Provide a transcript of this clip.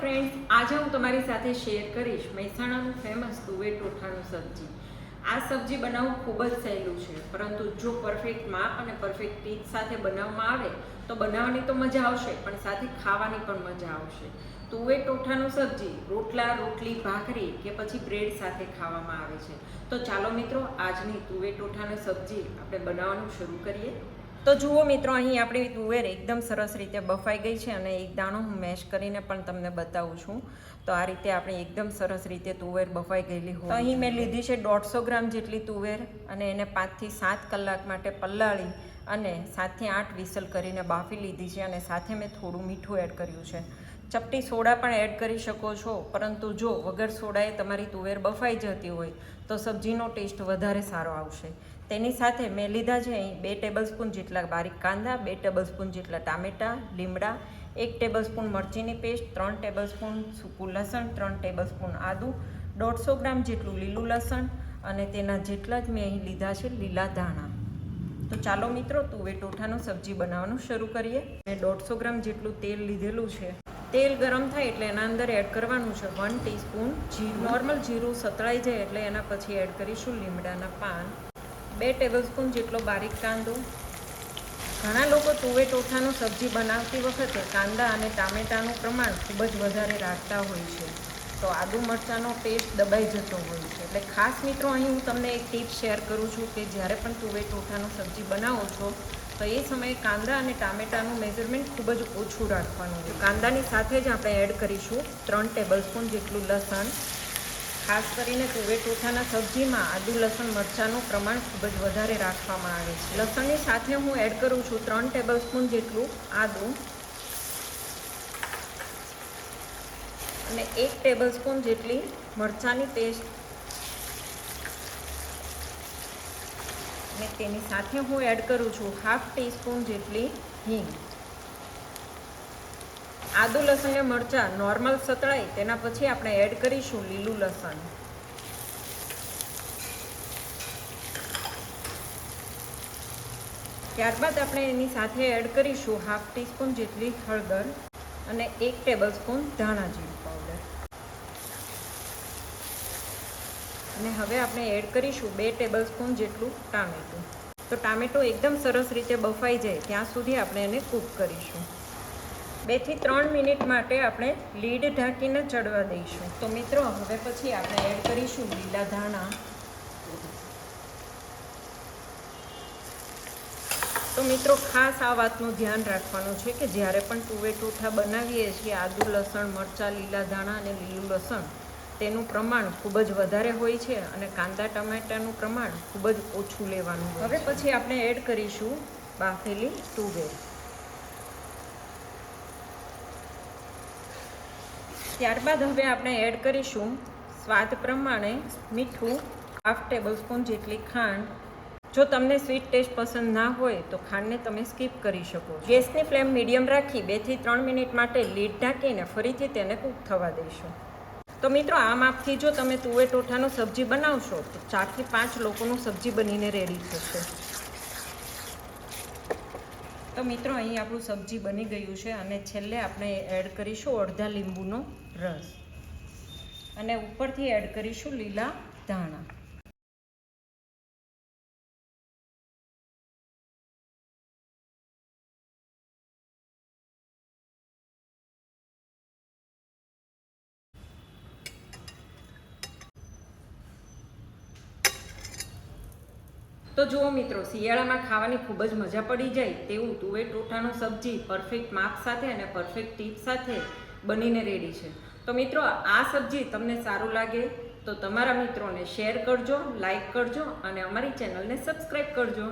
Friends આજે હું તમારી સાથે શેર કરીશ મહેસાણાનું ફેમસ તુવેર ટોઠાનું સબ્જી. આ સબ્જી બનાવવું ખૂબ જ સહેલું છે, પરંતુ જો પરફેક્ટ માપ અને પરફેક્ટ ટીપ સાથે બનાવવામાં આવે, તો બનાવવાની તો મજા આવશે, પણ સાથે ખાવાની પણ મજા આવશે. તુવેર ટોઠાનું સબ્જી રોટલા, રોટલી, ભાખરી કે પછી બ્રેડ સાથે ખાવામાં આવે છે. તો ચાલો મિત્રો, આજની તુવેર સબ્જી આપણે બનાવવાનું શરૂ કરીએ. તો જુઓ મિત્રો, અહીં આપણી તુવેર એકદમ સરસ રીતે બફાઈ ગઈ છે અને એક દાણો હું મેશ કરીને પણ તમને બતાવું છું. તો આ રીતે આપણે એકદમ સરસ રીતે તુવેર બફાઈ ગયેલી હોય અહીં મેં લીધી છે દોઢસો ગ્રામ જેટલી તુવેર અને એને પાંચથી સાત કલાક માટે પલાળી અને સાતથી આઠ વિસલ કરીને બાફી લીધી છે અને સાથે મેં થોડું મીઠું એડ કર્યું છે. ચપટી સોડા પણ એડ કરી શકો છો. પરંતુ જો વગર સોડાએ તમારી તુવેર બફાઈ જતી હોય, તો સબ્જીનો ટેસ્ટ વધારે સારો આવશે. તેની સાથે મેં લીધા છે અહીં બે ટેબલસ્પૂન જેટલા બારીક કાંદા, બે ટેબલસ્પૂન જેટલા ટામેટાં, લીમડા, એક ટેબલસ્પૂન મરચીની પેસ્ટ ત્રણ ટેબલસ્પૂન સૂકું લસણ, ત્રણ ટેબલસ્પૂન આદું, દોઢસો ગ્રામ જેટલું લીલું લસણ અને તેના જેટલા જ મેં અહીં લીધા છે લીલા ધાણા. તો ચાલો મિત્રો, તુવેર ટોઠાનું સબ્જી બનાવવાનું શરૂ કરીએ. મેં દોઢસો ગ્રામ જેટલું તેલ લીધેલું છે. તેલ ગરમ થાય એટલે એના અંદર એડ કરવાનું છે વન ટીસ્પૂન જીરું નોર્મલ જીરું સતળાઈ જાય એટલે એના પછી એડ કરીશું લીમડાના પાન. બે ટેબલસ્પૂન જેટલો બારીક કાંદો. ઘણા લોકો તુવેટોઠાનું સબ્જી બનાવતી વખતે કાંદા અને ટામેટાનું પ્રમાણ ખૂબ જ વધારે રાખતા હોય છે. તો આદુ મરચાંનો ટેસ્ટ દબાઈ જતો હોય છે. એટલે ખાસ મિત્રો અહીં હું તમને એક ટીપ શેર કરું છું કે જ્યારે પણ તુવે ટોઠાનું સબ્જી બનાવો છો, તો એ સમયે કાંદા અને ટામેટાનું મેઝરમેન્ટ ખૂબ જ ઓછું રાખવાનું છે કાંદાની સાથે જ આપણે એડ કરીશું ત્રણ ટેબલસ્પૂન જેટલું લસણ. ખાસ કરીને તુવે ટોઠાના સબ્જીમાં આદુ લસણ મરચાંનું પ્રમાણ ખૂબ જ વધારે રાખવામાં આવે છે. લસણની સાથે હું એડ કરું છું ત્રણ ટેબલસ્પૂન જેટલું આદું. અને એક ટેબલસ્પૂન જેટલી મરચાંની પેસ્ટ અને તેની સાથે હું એડ કરું છું હાફ ટીસ્પૂન જેટલી હિંગ. આદુ, લસણ અને મરચાં નોર્મલ સતળાય તેના પછી આપણે એડ કરીશું લીલું લસણ. ત્યારબાદ આપણે એની સાથે એડ કરીશું હાફ ટીસ્પૂન જેટલી હળદર અને એક ટેબલ સ્પૂન ધાણા જીરું. અને હવે આપણે એડ કરીશું બે ટેબલ સ્પૂન જેટલું ટામેટું. તો ટામેટું એકદમ સરસ રીતે બફાઈ જાય ત્યાં સુધી આપણે એને કૂક કરીશું. બેથી ત્રણ મિનિટ માટે આપણે લીડ ઢાંકીને ચડવા દઈશું. તો મિત્રો, હવે પછી આપણે એડ કરીશું લીલા ધાણા. તો મિત્રો, ખાસ આ વાતનું ધ્યાન રાખવાનું છે કે જ્યારે પણ તુવેર ટોઠા બનાવીએ છીએ, આદુ, લસણ, મરચાં, લીલા ધાણા અને લીલું લસણ તેનું પ્રમાણ ખૂબ જ વધારે હોય છે અને કાંદા ટમેટાનું પ્રમાણ ખૂબ જ ઓછું લેવાનું હવે પછી આપણે એડ કરીશું બાફેલી તુવેર. ત્યારબાદ હવે આપણે એડ કરીશું સ્વાદ પ્રમાણે મીઠું હાફ ટેબલ સ્પૂન જેટલી ખાંડ. જો તમને સ્વીટ ટેસ્ટ પસંદ ના હોય તો ખાંડને તમે સ્કીપ કરી શકો. ગેસની ફ્લેમ મીડિયમ રાખી બેથી ત્રણ મિનિટ માટે લીડ ઢાંકીને ફરીથી તેને કૂક થવા દઈશું. તો મિત્રો આ માપથી જો તમે તુવેર ટોઠાનું સબ્જી બનાવશો, તો ચારથી પાંચ લોકોનું સબ્જી બનીને રેડી થશે. તો મિત્રો, અહીં આપણું સબ્જી બની ગયું છે અને છેલ્લે આપણે એડ કરીશું અડધા લીંબુનો રસ. અને ઉપરથી એડ કરીશું લીલા ધાણા. તો જુઓ મિત્રો, શિયાળામાં ખાવાની ખૂબ જ મજા પડી જાય તેવું તુવેર ટોઠાનું સબ્જી પરફેક્ટ માપ સાથે અને પરફેક્ટ ટીપ સાથે બનીને રેડી છે. તો મિત્રો, આ સબ્જી તમને સારું લાગે તો તમારા મિત્રોને શેર કરજો લાઈક કરજો અને અમારી ચેનલને સબસ્ક્રાઈબ કરજો.